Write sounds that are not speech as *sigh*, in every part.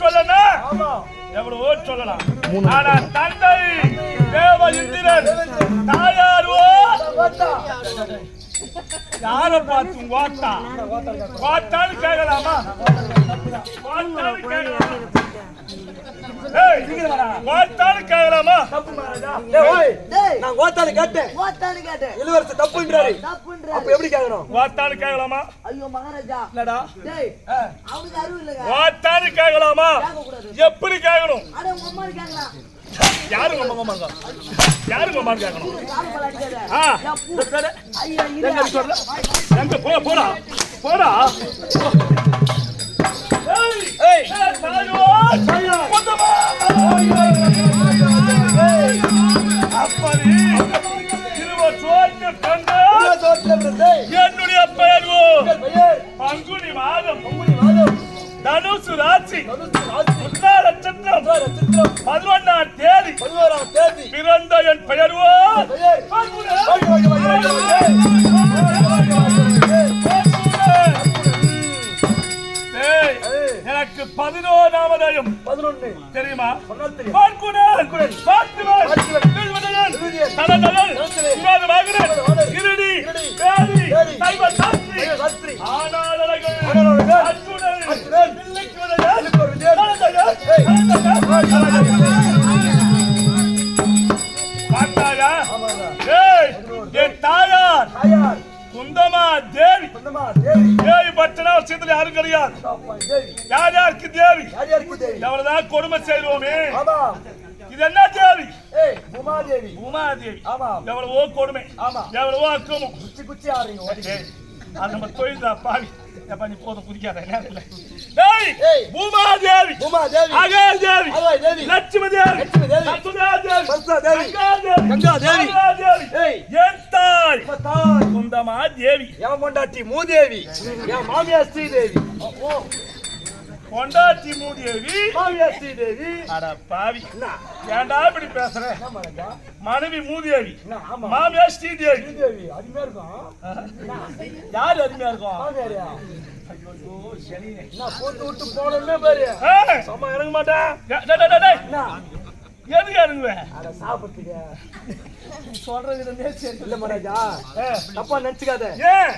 சொல்லணும் ஆமா. எவ்வளவோ சொல்லலாம். ஆனா தந்தை தேவ இந்திரன். தாயாரோ வாத்தா. யார பார்த்து ஓட்டா ஓட்டான்னு கேட்கலாமா? கேட்கலாமா? ஏய், ஓட்டான்னு கேட்கலாமா? தப்பு மகாராஜா டேய். நான் கோத்தால கேட்டேன். ஓத்தான்னு கேட்டேன். இளவரசர் தப்புன்றாரு. தப்புன்றாரு. அப்ப எப்படி கேக்குறோம் ஓட்டான்னு கேட்கலாமா? ஐயோ மகாராஜா. என்னடா? டேய் ஆ. அவனுக்கு அறிவு இல்லைங்க. ஓட்டான்னு கேட்கலாமா? கேட்கக்கூடாது. எப்படி கேட்கணும்? அட உங்க அம்மா கேட்கலாம். கேட்கணும்? ஆ. எங்க போடா. என்னுடைய பெயர் பங்குனி மாதம் மாதம் தனுசு ராசி. பதினொன்னு தெரியுமா? பார்க்குவன், பார்க்குவன், வில்வதனன், பட்டனா விஷயத்துல யாரும் கிடையாது. யார் யாருக்கு தேவி? எவ்வளவுதான் கொடுமை செய்வோமே ஆமா இது என்ன தேவி? உமாதேவி. உமாதேவி. ஆமா எவ்வளவோ கொடுமை. ஆமா. எவ்வளவோ அக்கமும் குச்சி குச்சி அது நம்ம தொழில் பாவி. எப்ப நீ போதும் குதிக்காத. நேரம் இல்லை ஏய். பூமாதேவி உமாதேவி அகாதேவி அகாய் தேவி லட்சுமி தேவி லட்சுமி தேவி. சரஸ்வதா தேவி. சாரதாதேவி. ஏய். என் தாய் தாய் தேவி என் பொண்டாட்டி மூதேவி என் மாமியார் ஸ்ரீதேவி கொண்டாச்சி மூதேவி மாமியார் ஸ்ரீதேவி அட பாவி ஏன்டா இப்படி பேசுற மனைவி மூதேவி மாமியார் ஸ்ரீதேவி ஸ்ரீதேவி அருமையா இருக்கும் யார் அருமையா இருக்கும் மாமியாரியா போட்டு விட்டு பாரு சும்மா இறங்க மாட்டேன் எதுக்கு சாப்பிட்டுக்க சொல்றது சரி. இல்ல நினைச்சுக்காத.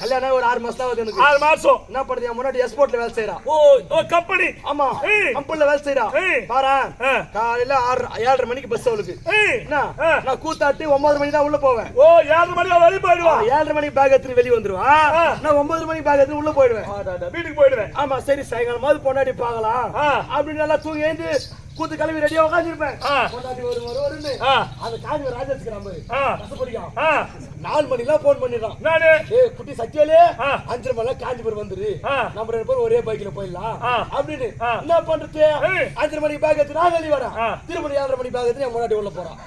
கல்யாணம் ஆகி ஒரு ஆறு மாசம் ஆகுது எனக்கு. ஆறு மாசம். என்ன பண்ணுது முன்னாடி எஸ்போர்ட்ல வேலை செய்யறான் ஓ ஓ கம்பெனி ஆமா. கம்பெனில வேலை. பாரு ஆ. காலையில ஆறு ஏழரை மணிக்கு பஸ் அவளுக்கு. என்ன. நான் கூத்தாட்டி ஒன்பது மணி தான் உள்ள போவேன். ஓ ஏழு மணி வெளியே ஏழரை மணிக்கு பேக் எடுத்துட்டு வெளியே வந்துருவான் ஆ. நான் ஒன்பது மணிக்கு பேக் எடுத்துட்டு உள்ள போயிடுவேன். வீட்டுக்கு போயிடுவேன். ஆமா சரி சாயங்காலமாவது பொண்டாட்டி பார்க்கலாம். அப்படின்னு நல்லா தூங்கி எழுந்து கூத்து கிளம்பி ரெடியா உட்காந்துருப்பேன். பொண்டாட்டி ஒரு ஒரு வருன்னு அந்த காஞ்சி ராஜேஷ்க்கு நம்ம ஆ. நாலு மணிக்கெல்லாம் போன் பண்ணிடுறான் நானு ஏய் குட்டி சத்தியாலே. அஞ்சரை மணிலாம் காஞ்சிபுரம் வந்துரு. நம்ம ரெண்டு பேரும் ஒரே பைக்ல போயிடலாம். அப்படின்னு. என்ன பண்றது. அஞ்சரை மணிக்கு பேக் எடுத்து நான் வெளியே வரேன். திருமணி ஏழரை மணி பேக் எடுத்து என் முன்னாடி உள்ள போறான்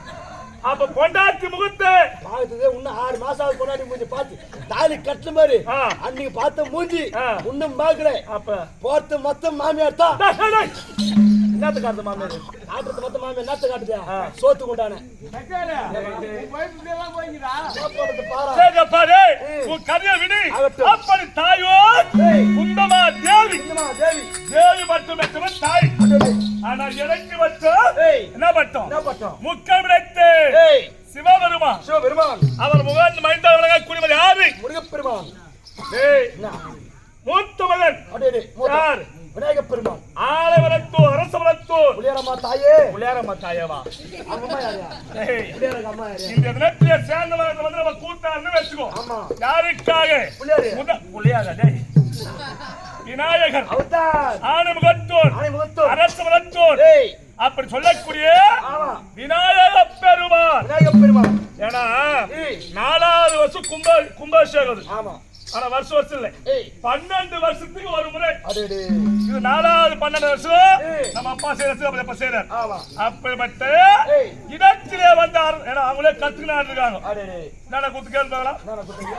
அப்ப பொண்டாட்டி முகத்தை பார்த்ததே இன்னும் ஆறு மாசம் ஆகுது முன்னாடி மூஞ்சி பார்த்து தாலி கட்டல மாதிரி. அன்னைக்கு பார்த்த மூஞ்சி. இன்னும் பார்க்கல அப்ப போறது மொத்தம் மாமியார் தான் என்னத்துக்கு காட்டுது மாமியார் காட்டுறது மொத்தம் மாமியார் என்னத்த காட்டுதா? சோத்து கொண்டானே பாரா உன் கதையை விடு. அப்படி தாயோ. குந்தமா தேவி? தேவி. தேவி மட்டும் தாய். ஆனா எனக்கு மட்டும். என்ன பட்டம் என்ன பட்டம் முக்கமிடத்து ஏய். சிவபெருமா சிவபெருமான். அவர் முகாந்து மைந்த உலக குடிமதி. யாரு? முருகப்பெருமான். மூத்த மகன். யார்? விநாயகப் பெருமான். ஆலவரத்தூர் அரசவரத்தூர் புளியரம்மா தாயே. புள்ளியாரம்மா தாயவா? அம்மா யாரியா இந்த தினத்திலே சேர்ந்தவர்கள் வந்து நம்ம கூட்டான்னு வச்சுக்கோ. ஆமா. யாருக்காக? புளியாரு. முத புள்ளியாரா டேய். விநாயகர். ஆனமுகத்தூர் ஆனை முகத்தூர். அரசவரத்தூர் அப்படி சொல்லக்கூடிய ஆமா. விநாயக பெருமான். விநாயகப் பெருமான். ஏன்னா நாலாவது வருஷம் கும்ப கும்பாபிஷேகம். ஆமா. ஆனா வருஷம் வருஷம் இல்ல. பன்னெண்டு வருஷத்துக்கு ஒரு முறை. இது நாலாவது பன்னெண்டு வருஷம். நம்ம அப்பா செய்யறது நம்ம அப்பா செய்யறாரு ஆமா. அப்படிப்பட்ட. இடத்திலே வந்தார் ஏன்னா அவங்களே கத்துக்கிட்டு இருக்காங்க. அடே என்ன குத்து கேள்வி நான் குத்தீங்க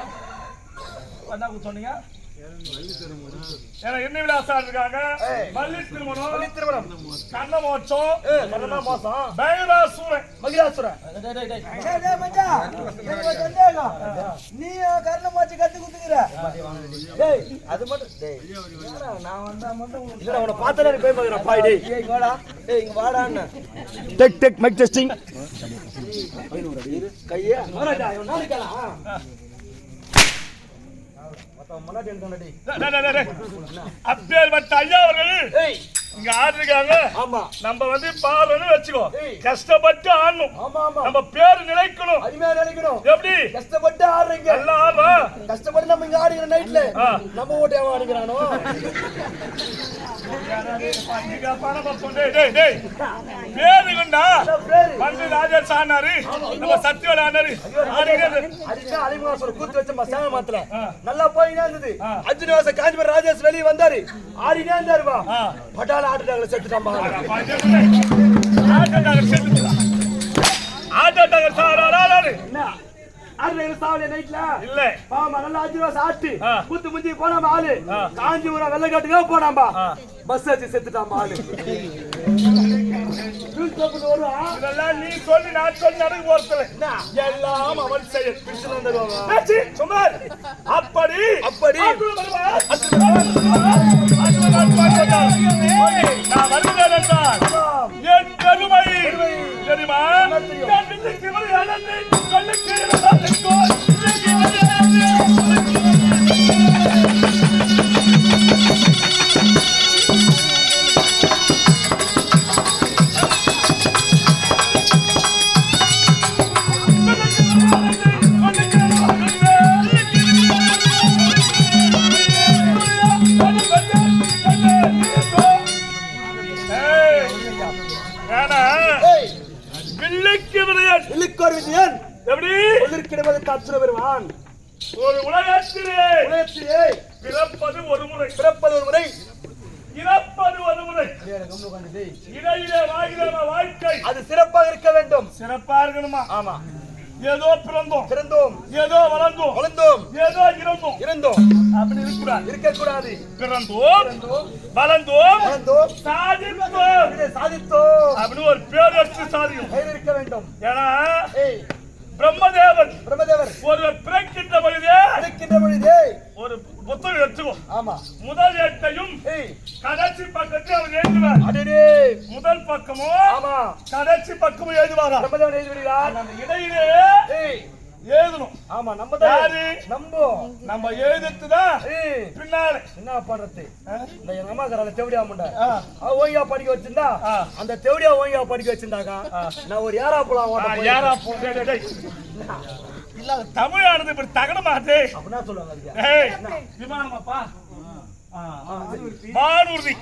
என்ன சொன்னீங்க. என்ன விலாசம் இருக்காங்க. மல்லி திருமணம். திருமணம். கண்ணமோட்சம் ஏ மரணமா மோசம் பைராசூரன் டேய், டேய், சந்தேகம். நீ கருணை மாச்சு கத்து குத்துக்கிற? டேய் அது மட்டும் டேய். நான் வந்தா மட்டும் பார்த்தா போய் மகன் பாய் டேய். இங்க வாடா இங்க வாடான்னு டெக் டெக் மைக் டெஸ்டிங் கையே. மகாராஜா இவன் நாளைக்கலாம் மொத்தம் முன்னாடி இருந்தானடி டேய், டேய், டேய், டேய். அப்பேற்பட்ட ஐயா அவர்கள். இங்க ஆடுறாங்க ஆமா. நம்ம வந்து பாருன்னு வச்சுக்கோ. கஷ்டப்பட்டு ஆடணும். நம்ம பேரு நிலைக்கணும். அருமையா நினைக்கணும் எப்படி? கஷ்டப்பட்டு ஆடுறீங்க. எல்லாம் ஆடுறோம் கஷ்டப்பட்டு நம்ம இங்க ஆடுகிற நைட்ல. நம்ம ஓட்டு ஆடுகிறானோ? பண்டிகை பணம் பக்கம். டேய், டேய், டேய். பேரு கொண்டா பேரு வந்து ராஜேஷ் ஆனாரு நம்ம சத்யவன் ஆனாரு ஆடிக்கிட்டே இரு. அதுக்கு அலிமுகாசுர கூத்து வச்ச சேவை மாத்திர ஆ. நல்லா போயினே இருந்தது ஆ. அர்ஜுன வாச காஞ்சிபுரம் ராஜேஷ் வெளியே வந்தாரு ஆடினே இருந்தாருப்பா ஆ. பட்டால ஆட்டுட்டாங்களே செத்துட்டான் ஆட்டோட்டாங்க சேர்த்துக்கலாம். ஆட்டோட்டாங்க சார் ஆறாரு. ஆடுறீங்க சாவலே நைட்ல இல்ல. நல்லா அஞ்சு ஆ. குத்து முஞ்சி போனாம ஆளு. காஞ்சிபுரம் வெள்ளக்காட்டுக்கா போனாம்பா. பஸ் வச்சு ஆளு. இதெல்லாம் நீ சொல்லி நான் சொல்லி நடக்க எல்லாம் அவன் சுமார் அப்படி. அப்படி. நான் வருகிறேன் ஆமாம். என் பெருமை. தெரியுமா? என்ன தெரியும்? ஒரு முறை பிறப்பது ஒரு முறை இறப்பது ஒரு முறை. இடையிலே வாழ்கிற வாழ்க்கை. அது சிறப்பாக இருக்க வேண்டும். சிறப்பா இருக்கணுமா? ஆமா. ஏதோ பிறந்தோம். பிறந்தோம். ஏதோ வளர்ந்தோம். வளர்ந்தோம். ஏதோ இருந்தோம். இருந்தோம். அப்படி இருக்கக்கூடாது. இருக்கக்கூடாது. பிறந்தோம். வளர்ந்தோம். வளர்ந்தோம். சாதித்தோம். சாதித்தோம். அப்படின்னு ஒரு பேர் எடுத்து கையில் இருக்க வேண்டும். ஏன்னா ஏய். பிரம்மதேவன். ஆமா. முதல் எட்டையும் கடைசி பக்கத்தை அவர் எழுதுவார். அடடே. முதல் பக்கமோ ஆமா. கடைசி பக்கமும் எழுதுவாரா? பிரம்மதேவன் எழுதி விடுகிறார். அந்த இடையிலே எழுதணும். ஆமா நம்ம தான் நம்ம எழுதுட்டுதான் ஏய். பின்னாலே. என்ன பண்றது இந்த எங்க அம்மா கரால தெவடியா முண்டா ஓய்யா படிக்க வச்சிருந்தா. அந்த தெவடியா ஓய்யா படிக்க வச்சிருந்தாக்கா நான் ஒரு யாரா போலாம் யாரா போ-. இல்ல அது தமிழானது இப்படி தகனமாதே அப்படின்னா சொல்லுவாங்க விமானமாப்பா. வானூர்தி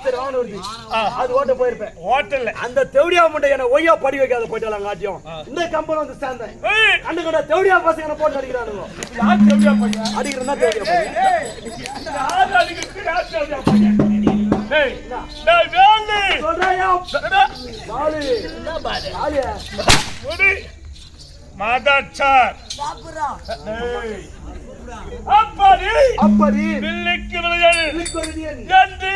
ஆ. அது ஓட்ட போயிருப்பேன். ஹோட்டல்ல. அந்த தெவடியா முண்டை என்ன ஒய்யா படிக்க வைக்காத போயிட்டாலும் காட்டியும் இந்த கம்பெனி வந்து சேர்ந்தேன். ஏய். கண்டு கண்ட தெவடியா பசங்க என்ன போட்டு அடிக்கிறானுங்க யார் தேவையா பையன்? அடிக்கிறதா தெவடியா பையன். சொல்றாயா மாதாச்சார் அப்படி. அப்படி. வில்லுக்கு இழுக்கொழுதியன். என்று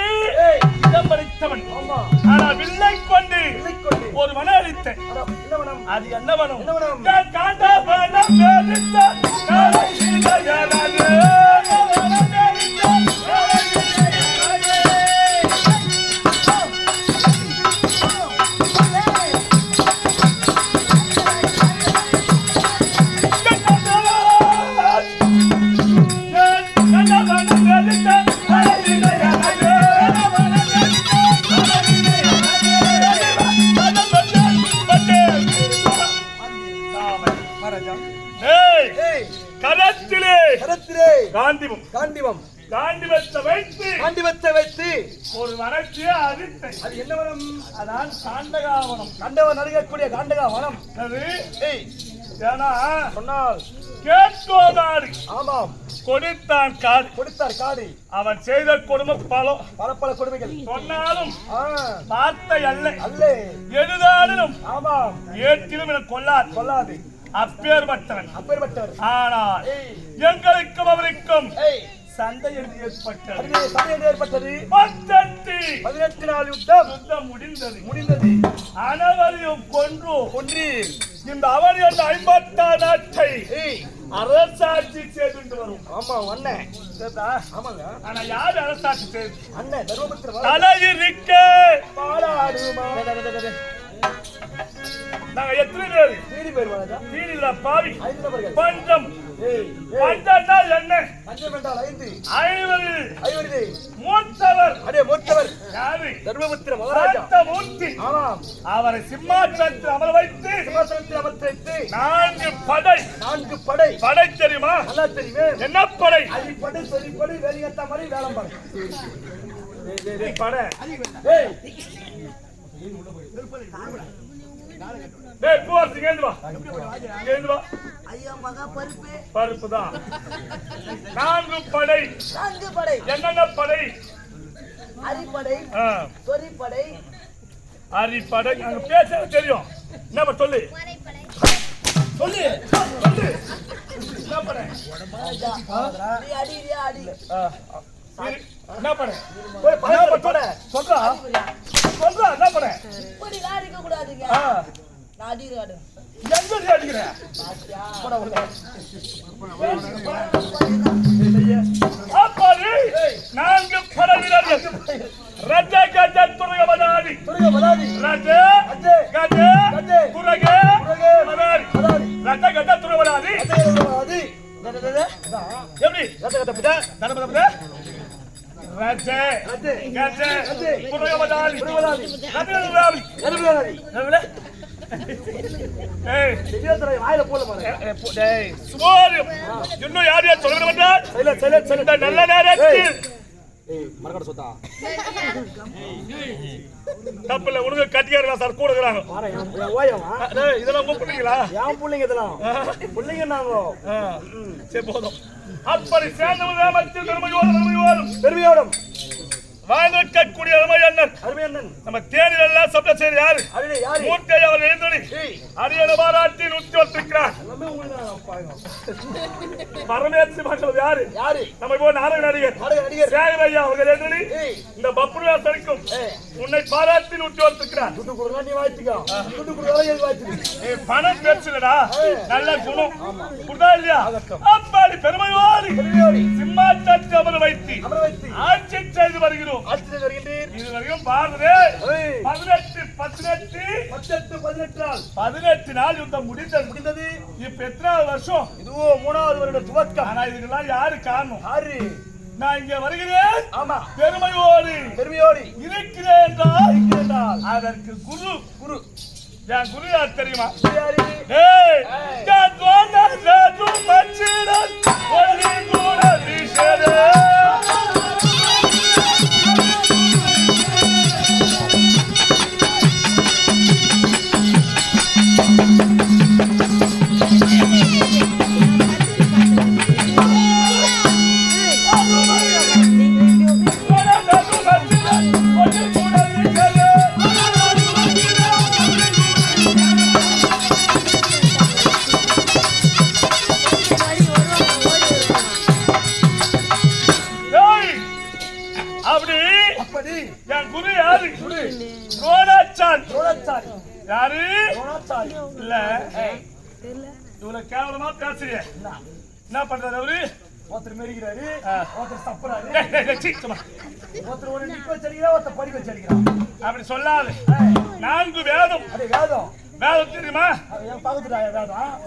இடமளித்தவன் ஆமா. ஆனா வில்லை கொண்டு. ஒரு மன அளித்தேன் அது என்ன வனம் காண்டா காலை கரத்திலே. கரத்திலே. காந்திமம். காண்டிவம் காண்டிமத்தை வைத்து. காண்டிவத்தை வைத்து. ஒரு வனத்தையே அழித்தை அது என்ன வனம்? அதான் காண்டகாவனம் கண்டவன் அருகக்கூடிய காண்டகா வனம். அது ஏய். ஏன்னா சொன்னால். கேட்கோதாரி ஆமாம். கொடுத்தான் காடு. கொடுத்தார் காடு. அவன் செய்த கொடுமை பலம் பல பல கொடுமைகள். சொன்னாலும் வார்த்தை அல்ல. அல்லே. எழுதாலும் ஆமாம். ஏற்றிலும் என கொள்ளாது கொல்லாது. அப்பேற்பட்டவன். அப்பேற்பட்டவர். ஆனால் எங்களுக்கும் அவருக்கும் சண்டை என்று ஏற்பட்டது. அதிலே சண்டை என்று ஏற்பட்டது. பத்தெட்டு. பதினெட்டு நாள் யுத்தம். யுத்தம் முடிந்தது. முடிந்தது. அனைவரையும் கொன்று. ஒன்று இந்த அவன் என்ற ஐம்பத்தா நாட்டை அரசாட்சி செய்து வரும். ஆமா சரிதா? ஆமாங்க. ஆனா யாரு அரசாட்சி செய்து? அண்ணன் தர்மபுத்திர தலையிருக்க பாலாடுமா. நாங்க எத்தனை பேர்? தேடி பேர் வாழா வீடில பாவி. பஞ்சம். பஞ்சம்னா என்ன? அஞ்சம் என்றால் ஐந்து. ஐவர் ஐவரிலே மூத்தவர். அடே மூத்தவர். யாரு? தர்மபுத்திர மகாராஜா. மூர்த்தி ஆமாம். அவரை சிம்மாசனத்தில் அமர வைத்து சிம்மாசனத்தில் அமர்த்தி நான்கு படை. நான்கு படை. படை தெரியுமா? நல்லா தெரியுமே. என்ன படை? அடிப்படை சொல்லிப்படி வேலிகத்தா மாதிரி வேலம்பாடு படை. ஏய். டேய் பூவாசி கேந்து வா. கேந்து வா. ஐயா மகா பருப்பு. பருப்பு தான். நான்கு படை. நான்கு படை. என்னென்ன படை? அரிப்படை சொரிப்படை அரிப்படை. அங்க பேச தெரியும். என்ன சொல்லு. சொல்லு. சொல்லு. என்ன நீ அடி அடி. என்ன படை? போய் சொல்றா சொல்றா என்ன படை இப்படி அடிக்க கூடாதுங்க ஆ, நான் அடிக்கிறாடு எங்க நீ அடிக்கிற? அப்பாடி நான்கு படை வீரர்கள். ரஜ கஜ துருக மதாதி துருக மதாதி ரஜ கஜ கஜே, துரக மதாதி ரஜ கஜ துருக எப்படி பிடா பட ரஜ கஜே கஜ கஜே, துருக இன்னும் யார் யார் சொல்ல நல்ல நேரத்தில் ஏய் மரக்கட சொத்தா? தப்பில்ல உனக்கு கட்டிக்காரங்களா சார்? கூட இருக்கிறாங்க. பாரு என் என் ஓயவா? டேய், இதெல்லாம் உங்க பிள்ளைங்களா? என் பிள்ளைங்க இதெல்லாம். பிள்ளைங்க நாங்க சரி போதும். அப்படி பெருமையோடும் பெருமையோடும். பெருமையோடும். வாழ்ந்திருக்கக்கூடிய நம்ம தேனில் எல்லாம் சப்த செய்து யாரு? மூர்த்தி அவர் எழுந்தடி ஏய். அரியண பாராட்டி உத்தியோகிக்கிறார் எல்லாமே உங்களுக்கு பாருங்க. *laughs* பரமேஸ்வரி மக்கள் யாரு? யாரு? நம்ம இப்போ நாடக நடிகர். சேகர் ஐயா அவர்கள் இந்த பப்புராசனுக்கும் ஏய் உன்னை பாராட்டி உத்தியோகிக்கிறார் துட்டு கொடுக்கலாம் நீ வாய்ச்சிக்கோ துட்டு கொடுக்கலாம் பணம் பேசுலடா நல்ல குணம். புரிதா இல்லையா? அப்பாடி பெருமையோடு பெருமையோடு சிம்மாசனத்தை அமர வைத்து அமர வைத்து ஆட்சி செய்து வருகிறோம். ஆட்சி வருகின்றீர். இதுவரையும் பாருதே பதினெட்டு பதினெட்டு. பத்தெட்டு பதினெட்டு நாள் பதினெட்டு நாள் யுத்தம் முடிந்தது. முடிந்தது. இப்ப எத்தனாவது வருஷம்? இதுவோ மூணாவது வருட துவக்கம். ஆனா இதுக்கெல்லாம் யாரு காரணம்? யாரு? நான் இங்க வருகிறேன். ஆமா. பெருமையோடு பெருமையோடு இருக்கிறேன் என்றால். அதற்கு குரு. குரு. என் குரு யார் தெரியுமா ஏய், அப்படி? அப்படி. என் குரு யாரு? ரோடாச்சான் துரோணாச்சாரி. யாரு? துரோணாச்சாரி. இல்ல. இவ்வளவு கேவலமா பேசுறிய. என்ன? பண்றாரு அவரு? ஒருத்தர் மெரிக்கிறாரு. ஒருத்தர் தப்புறாரு. ஒருத்தர் ஒரு நிக்க வச்சிருக்கிறா ஒருத்தர் படிக்க வச்சிருக்கிறான். அப்படி சொல்லாது. நான்கு வேதம். அடே வேதம். வேதம் தெரியுமா? வேதம்.